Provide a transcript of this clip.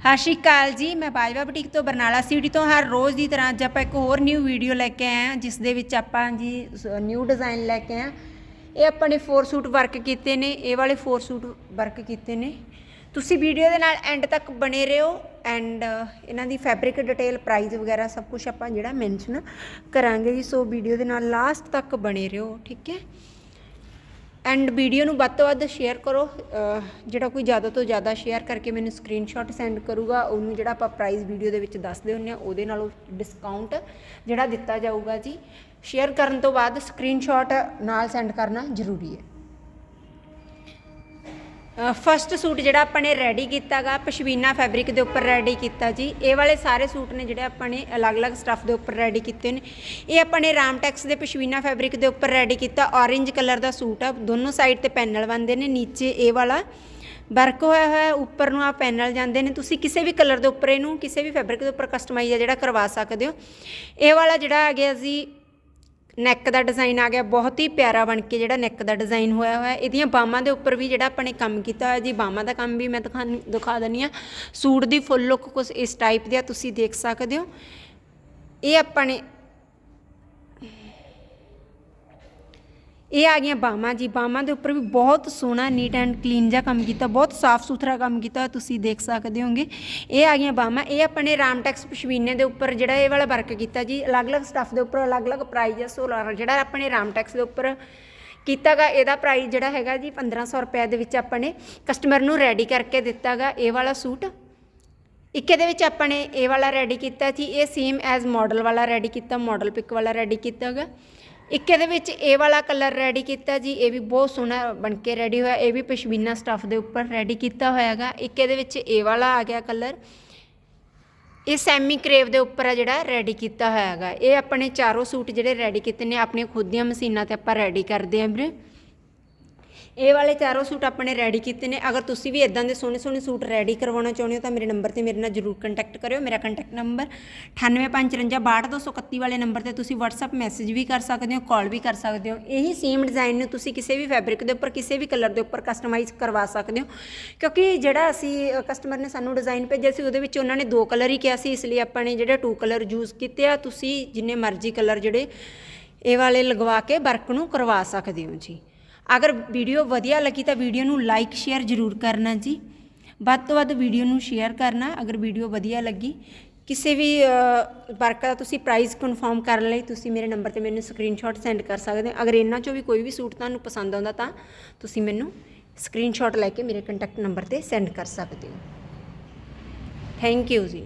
ਸਤਿ ਸ਼੍ਰੀ ਅਕਾਲ ਜੀ, ਮੈਂ ਬਾਜਵਾ ਬੁਟੀਕ ਤੋਂ ਬਰਨਾਲਾ ਸਿਟੀ ਤੋਂ, ਹਰ ਰੋਜ਼ ਦੀ ਤਰ੍ਹਾਂ ਅੱਜ ਆਪਾਂ ਇੱਕ ਹੋਰ ਨਿਊ ਵੀਡੀਓ ਲੈ ਕੇ ਆਏ ਹਾਂ, ਜਿਸ ਦੇ ਵਿੱਚ ਆਪਾਂ ਜੀ ਨਿਊ ਡਿਜ਼ਾਈਨ ਲੈ ਕੇ ਆਏ ਹਾਂ। ਇਹ ਆਪਾਂ ਨੇ ਫੋਰ ਸੂਟ ਵਰਕ ਕੀਤੇ ਨੇ, ਇਹ ਵਾਲੇ ਫੋਰ ਸੂਟ ਵਰਕ ਕੀਤੇ ਨੇ। ਤੁਸੀਂ ਵੀਡੀਓ ਦੇ ਨਾਲ ਐਂਡ ਤੱਕ ਬਣੇ ਰਹੋ ਐਂਡ ਇਹਨਾਂ ਦੀ ਫੈਬਰਿਕ ਡਿਟੇਲ ਪ੍ਰਾਈਸ ਵਗੈਰਾ ਸਭ ਕੁਝ ਆਪਾਂ ਜਿਹੜਾ ਮੈਂਸ਼ਨ ਕਰਾਂਗੇ ਜੀ, ਸੋ ਵੀਡੀਓ ਦੇ ਨਾਲ ਲਾਸਟ ਤੱਕ ਬਣੇ ਰਹੋ, ਠੀਕ ਹੈ? ਐਂਡ ਵੀਡੀਓ ਨੂੰ ਵੱਧ ਤੋਂ ਵੱਧ ਸ਼ੇਅਰ ਕਰੋ ਜਿਹੜਾ ਕੋਈ ਜ਼ਿਆਦਾ ਤੋਂ ਜ਼ਿਆਦਾ ਸ਼ੇਅਰ ਕਰਕੇ ਮੈਨੂੰ ਸਕਰੀਨਸ਼ਾਟ ਸੈਂਡ ਕਰੂਗਾ, ਉਹਨੂੰ ਜਿਹੜਾ ਆਪਾਂ ਪ੍ਰਾਈਸ ਵੀਡੀਓ ਦੇ ਵਿੱਚ ਦੱਸਦੇ ਹੁੰਨੇ ਆ ਉਹਦੇ ਨਾਲੋਂ ਡਿਸਕਾਊਂਟ ਜਿਹੜਾ ਦਿੱਤਾ ਜਾਊਗਾ ਜੀ ਸ਼ੇਅਰ ਕਰਨ ਤੋਂ ਬਾਅਦ ਸਕਰੀਨਸ਼ਾਟ ਨਾਲ ਸੈਂਡ ਕਰਨਾ ਜ਼ਰੂਰੀ ਹੈ। ਫਸਟ ਸੂਟ ਜਿਹੜਾ ਆਪਾਂ ਨੇ ਰੈਡੀ ਕੀਤਾਗਾ, ਪਸ਼ਮੀਨਾ ਫੈਬਰਿਕ ਦੇ ਉੱਪਰ ਰੈਡੀ ਕੀਤਾ ਜੀ। ਇਹ ਵਾਲੇ ਸਾਰੇ ਸੂਟ ਨੇ ਜਿਹੜੇ ਆਪਾਂ ਨੇ ਅਲੱਗ-ਅਲੱਗ ਸਟੱਫ ਦੇ ਉੱਪਰ ਰੈਡੀ ਕੀਤੇ ਨੇ। ਇਹ ਆਪਾਂ ਨੇ ਰਾਮਟੈਕਸ ਦੇ ਪਸ਼ਮੀਨਾ ਫੈਬਰਿਕ ਦੇ ਉੱਪਰ ਰੈਡੀ ਕੀਤਾ। ਔਰੇਂਜ ਕਲਰ ਦਾ ਸੂਟ ਆ, ਦੋਨੋਂ ਸਾਈਡ ਤੇ ਪੈਨਲ ਬੰਦੇ ਨੇ, ਨੀਚੇ ਇਹ ਵਾਲਾ। ਵਰਕ ਹੋਇਆ ਹੋਇਆ, ਉੱਪਰ ਨੂੰ ਆ ਪੈਨਲ ਜਾਂਦੇ ਨੇ। ਤੁਸੀਂ ਕਿਸੇ ਵੀ ਕਲਰ ਦੇ ਉੱਪਰ ਇਹਨੂੰ, ਕਿਸੇ ਵੀ ਫੈਬਰਿਕ ਦੇ ਉੱਪਰ ਕਸਟਮਾਈਜ਼ ਆ ਜਿਹੜਾ ਕਰਵਾ ਸਕਦੇ ਹੋ। ਇਹ ਵਾਲਾ ਜਿਹੜਾ ਆ ਗਿਆ ਜੀ ਨੈਕ ਦਾ ਡਿਜ਼ਾਈਨ ਆ ਗਿਆ, ਬਹੁਤ ਹੀ ਪਿਆਰਾ ਬਣ ਕੇ ਜਿਹੜਾ ਨੈਕ ਦਾ ਡਿਜ਼ਾਈਨ ਹੋਇਆ ਹੋਇਆ, ਇਹਦੀਆਂ ਬਾਹਾਂ ਦੇ ਉੱਪਰ ਵੀ ਜਿਹੜਾ ਆਪਾਂ ਨੇ ਕੰਮ ਕੀਤਾ ਹੋਇਆ ਜੀ, ਬਾਹਾਂ ਦਾ ਕੰਮ ਵੀ ਮੈਂ ਦਿਖਾ ਦਿਖਾ ਦਿੰਨੀ ਆ ਸੂਟ ਦੀ ਫੁੱਲ ਲੁੱਕ ਕੁਝ ਇਸ ਟਾਈਪ ਦੀ ਆ, ਤੁਸੀਂ ਦੇਖ ਸਕਦੇ ਹੋ। ਇਹ ਆਪਾਂ ਨੇ ਇਹ ਆ ਗਈਆਂ ਬਾਹਾਂ ਜੀ। ਬਾਹਾਂ ਦੇ ਉੱਪਰ ਵੀ ਬਹੁਤ ਸੋਹਣਾ ਨੀਟ ਐਂਡ ਕਲੀਨ ਜਿਹਾ ਕੰਮ ਕੀਤਾ, ਬਹੁਤ ਸਾਫ਼ ਸੁਥਰਾ ਕੰਮ ਕੀਤਾ ਤੁਸੀਂ ਦੇਖ ਸਕਦੇ ਹੋਗੇ ਇਹ ਆ ਗਈਆਂ ਬਾਹਾਂ ਇਹ ਆਪਣੇ ਰਾਮਟੈਕਸ ਪਸ਼ਮੀਨੇ ਦੇ ਉੱਪਰ ਜਿਹੜਾ ਇਹ ਵਾਲਾ ਵਰਕ ਕੀਤਾ ਜੀ। ਅਲੱਗ-ਅਲੱਗ ਸਟੱਫ ਦੇ ਉੱਪਰ ਅਲੱਗ-ਅਲੱਗ ਪ੍ਰਾਈਸ ਹੈ ਸੋ ਜਿਹੜਾ ਆਪਣੇ ਰਾਮਟੈਕਸ ਦੇ ਉੱਪਰ ਕੀਤਾਗਾ ਇਹਦਾ ਪ੍ਰਾਈਸ ਜਿਹੜਾ ਹੈਗਾ ਜੀ 1500 ਰੁਪਏ ਦੇ ਵਿੱਚ ਆਪਾਂ ਨੇ ਕਸਟਮਰ ਨੂੰ ਰੈਡੀ ਕਰਕੇ ਦਿੱਤਾਗਾ ਇਹ ਵਾਲਾ ਸੂਟ। ਇੱਕ ਇਹਦੇ ਵਿੱਚ ਆਪਾਂ ਨੇ ਇਹ ਵਾਲਾ ਰੈਡੀ ਕੀਤਾ ਜੀ, ਇਹ ਸੇਮ ਐਜ਼ ਮਾਡਲ ਵਾਲਾ ਰੈਡੀ ਕੀਤਾ ਮਾਡਲ ਪਿਕ ਵਾਲਾ ਰੈਡੀ ਕੀਤਾਗਾ ਇੱਕ ਇਹਦੇ ਵਿੱਚ ਇਹ ਵਾਲਾ ਕਲਰ ਰੈਡੀ ਕੀਤਾ ਜੀ, ਇਹ ਵੀ ਬਹੁਤ ਸੋਹਣਾ ਬਣ ਕੇ ਰੈਡੀ ਹੋਇਆ, ਇਹ ਵੀ ਪਸ਼ਮੀਨਾ ਸਟੱਫ ਦੇ ਉੱਪਰ ਰੈਡੀ ਕੀਤਾ ਹੋਇਆ ਹੋਇਆਗਾ। ਇੱਕ ਇਹਦੇ ਵਿੱਚ ਇਹ ਵਾਲਾ ਆ ਗਿਆ ਕਲਰ ਇਹ ਸੈਮੀ ਕਰੇਵ ਦੇ ਉੱਪਰ ਆ ਜਿਹੜਾ ਰੈਡੀ ਕੀਤਾ ਹੋਇਆ ਹੈਗਾ ਇਹ ਆਪਣੇ ਚਾਰੋਂ ਸੂਟ ਜਿਹੜੇ ਰੈਡੀ ਕੀਤੇ ਨੇ, ਆਪਣੀਆਂ ਖੁਦ ਦੀਆਂ ਮਸ਼ੀਨਾਂ ਤੇ ਆਪਾਂ ਰੈਡੀ ਕਰਦੇ ਆਂ ਵੀਰੇ। ਇਹ ਵਾਲੇ ਚਾਰੋਂ ਸੂਟ ਆਪਣੇ ਰੈਡੀ ਕੀਤੇ ਨੇ। ਅਗਰ ਤੁਸੀਂ ਵੀ ਇਦਾਂ ਦੇ ਸੋਹਣੇ ਸੋਹਣੇ ਸੂਟ ਰੈਡੀ ਕਰਵਾਉਣਾ ਚਾਹੁੰਦੇ ਹੋ ਤਾਂ ਮੇਰੇ ਨੰਬਰ ਤੇ ਮੇਰੇ ਨਾਲ ਜਰੂਰ ਕੰਟੈਕਟ ਕਰਿਓ। ਮੇਰਾ ਕੰਟੈਕਟ ਨੰਬਰ 9855622231 ਵਾਲੇ ਨੰਬਰ ਤੇ ਤੁਸੀਂ WhatsApp ਮੈਸੇਜ ਵੀ ਕਰ ਸਕਦੇ ਹੋ ਕਾਲ ਵੀ ਕਰ ਸਕਦੇ ਹੋ। ਇਹੀ ਸੇਮ ਡਿਜ਼ਾਈਨ ਨੂੰ ਤੁਸੀਂ ਕਿਸੇ ਵੀ ਫੈਬਰਿਕ ਦੇ ਉੱਪਰ, ਕਿਸੇ ਵੀ ਕਲਰ ਦੇ ਉੱਪਰ ਕਸਟਮਾਈਜ਼ ਕਰਵਾ ਸਕਦੇ ਹੋ। ਕਿਉਂਕਿ ਜਿਹੜਾ ਅਸੀਂ ਕਸਟਮਰ ਨੇ ਸਾਨੂੰ ਡਿਜ਼ਾਈਨ ਭੇਜਿਆ ਸੀ, ਉਹਦੇ ਵਿੱਚ ਉਹਨਾਂ ਨੇ ਦੋ ਕਲਰ ਹੀ ਕਿਹਾ ਸੀ। ਇਸ ਲਈ ਆਪਾਂ ਨੇ ਜਿਹੜੇ ਟੂ ਕਲਰ ਯੂਜ਼ ਕੀਤੇ ਆ, ਤੁਸੀਂ ਜਿੰਨੇ ਮਰਜ਼ੀ ਕਲਰ ਜਿਹੜੇ ਇਹ ਵਾਲੇ ਲਗਵਾ ਕੇ ਵਰਕ ਨੂੰ ਕਰਵਾ ਸਕਦੇ ਹੋ ਜੀ। ਅਗਰ ਵੀਡੀਓ ਵਧੀਆ ਲੱਗੀ ਤਾਂ ਵੀਡੀਓ ਨੂੰ ਲਾਈਕ ਸ਼ੇਅਰ ਜ਼ਰੂਰ ਕਰਨਾ ਜੀ। ਵੱਧ ਤੋਂ ਵੱਧ ਵੀਡੀਓ ਨੂੰ ਸ਼ੇਅਰ ਕਰਨਾ, ਅਗਰ ਵੀਡੀਓ ਵਧੀਆ ਲੱਗੀ। ਕਿਸੇ ਵੀ ਵਰਕ ਦਾ ਤੁਸੀਂ ਪ੍ਰਾਈਸ ਕਨਫਰਮ ਕਰਨ ਲਈ ਤੁਸੀਂ ਮੇਰੇ ਨੰਬਰ ਤੇ ਮੈਨੂੰ ਸਕਰੀਨਸ਼ਾਟ ਸੈਂਡ ਕਰ ਸਕਦੇ ਹੋ। ਅਗਰ ਇਹਨਾਂ ਚੋਂ ਵੀ ਕੋਈ ਵੀ ਸੂਟ ਤੁਹਾਨੂੰ ਪਸੰਦ ਆਉਂਦਾ ਤਾਂ ਤੁਸੀਂ ਮੈਨੂੰ ਸਕਰੀਨਸ਼ਾਟ ਲੈ ਕੇ ਮੇਰੇ ਕੰਟੈਕਟ ਨੰਬਰ ਤੇ ਸੈਂਡ ਕਰ ਸਕਦੇ ਹੋ। ਥੈਂਕ ਯੂ ਜੀ।